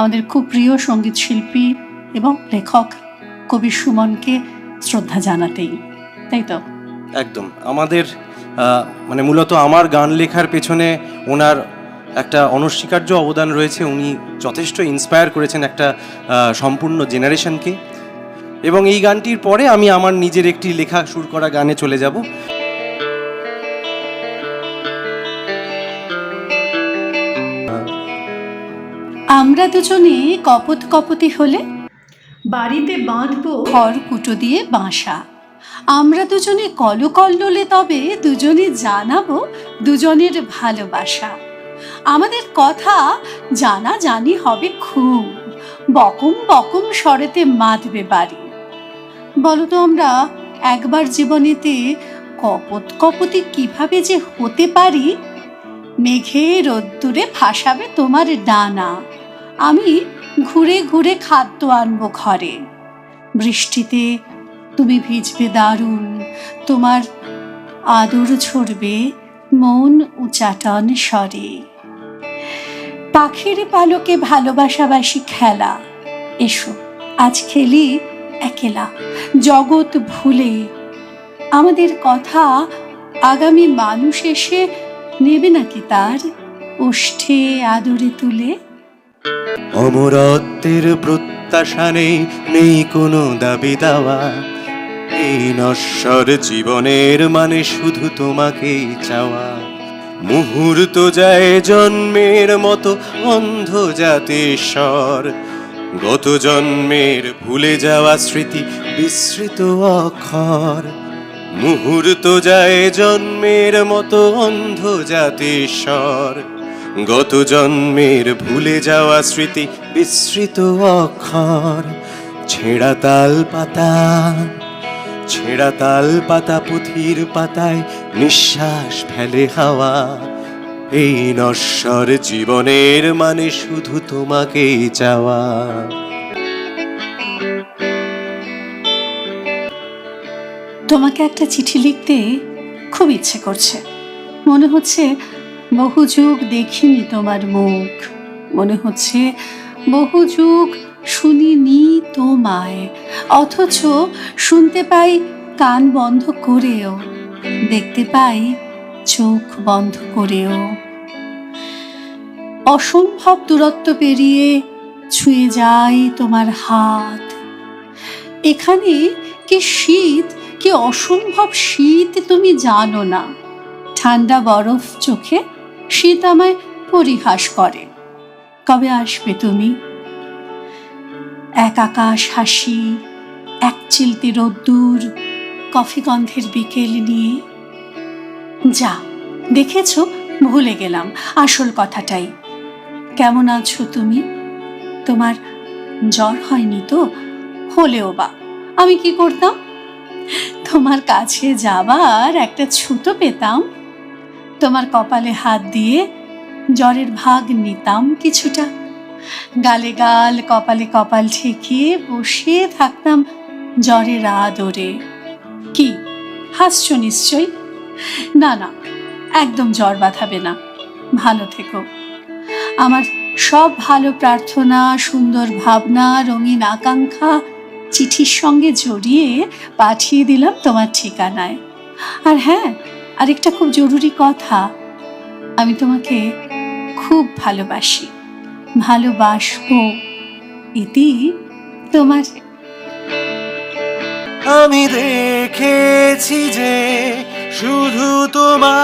আমাদের খুব প্রিয় সংগীত শিল্পী এবং লেখক কবি সুমনকে শ্রদ্ধা জানাতেই, তাই তো? একদম। আমাদের মানে মূলত আমার গান লেখার পেছনে ওনার একটা অনস্বীকার্য অবদান রয়েছে। উনি যথেষ্ট ইন্সপায়ার করেছেন একটা সম্পূর্ণ জেনারেশনকে এবং এই গানটির পরে আমি আমার নিজের একটি লেখা সুর করা গানে চলে যাব। আমরা দুজনে কপত কপতি হলে? বাড়িতে বাঁধবো। খড় কুটো দিয়ে বাসা। আমরা দুজনে কলকল্লোলে তবে দুজনে জানাব দুজনের ভালোবাসা। আমাদের কথা জানা জানি হবে খুব। বকম বকম স্বরেতে মাতবে বাড়ি। বলো তো আমরা একবার জীবনেতে কপত কপতি কীভাবে যে হতে পারি? মেঘে রোদ্দুরে ভাসাবে তোমার ডানা। আমি ঘুরে ঘুরে খাদ্য আনব ঘরে। বৃষ্টিতে তুমি ভিজবে দারুণ, তোমার আদর ঝরবে, মন উচাটন স্বরে। পাখির পালকে ভালোবাসাবাসি খেলা। এসো, আজ খেলি একেলা। জগৎ ভুলে আমাদের কথা আগামী মানুষ এসে নেবে নাকি তার? ওষ্ঠে আদরে তুলে অমরত্বের প্রত্যাশা নেই নেই কোনো দাবি দাওয়া। এই নশ্বর জীবনের মানে শুধু তোমাকেই চাওয়া। মুহূর্ত যায় জন্মের মতো অন্ধ জাতেশ্বর গত জন্মের ভুলে যাওয়া স্মৃতি বিস্মৃত অক্ষর। মুহূর্ত যায় জন্মের মতো অন্ধ জাতেশ্বর গত জন্মের ভুলে যাওয়া স্মৃতি বিস্মৃত অক্ষর। ছেঁড়া তাল পাতা, ছেঁড়া তাল পাতা পুঁথির পাতায় নিঃশ্বাস ফেলে হাওয়া। এই নশ্বর জীবনের মানে শুধু তোমাকেই চাওয়া। তোমাকে একটা চিঠি লিখতে খুব ইচ্ছে করছে। মনে হচ্ছে বহু যুগ দেখিনি তোমার মুখ। মনে হচ্ছে বহু যুগ শুনিনি তোমায়, অথচ শুনতে পাই কান বন্ধ করেও, দেখতে পাই চোখ বন্ধ করেও। অসম্ভব দূরত্ব পেরিয়ে ছুঁয়ে যায় তোমার হাত। এখানে কি শীত, কি অসম্ভব শীত তুমি জানো না। ঠান্ডা বরফ চোখে শীত আমায় পরিহাস করে। কবে আসবে তুমি? এক আকাশ হাসি, এক চিলতি রোদ্দুর, কফি গন্ধের বিকেল নিয়ে। যা, দেখেছ? ভুলে গেলাম, আসল কথাটাই। কেমন আছো তুমি? তোমার জ্বর হয়নি তো? হলেও বা, আমি কি করতাম? তোমার কাছে যাবার একটা ছুতো পেতাম? তোমার কপালে হাত দিয়ে জ্বরের ভাগ নিতাম কিছুটা। গালে গাল, কপালে কপাল ঠেকিয়ে বসে থাকতাম জ্বরের আদরে। কি? হাসছো নিশ্চয় না না, একদম জ্বর বাঁধাবে না। ভালো থেকো। আমার সব ভালো প্রার্থনা, সুন্দর ভাবনা, রঙিন আকাঙ্ক্ষা চিঠির সঙ্গে জড়িয়ে পাঠিয়ে দিলাম তোমার ঠিকানায়। আর হ্যাঁ আরেকটা খুব জরুরি কথা। আমি তোমাকে খুব ভালোবাসি। ভালোবাসবো। ইতি তোমার আমি দেখেছি যে শুধু তোমার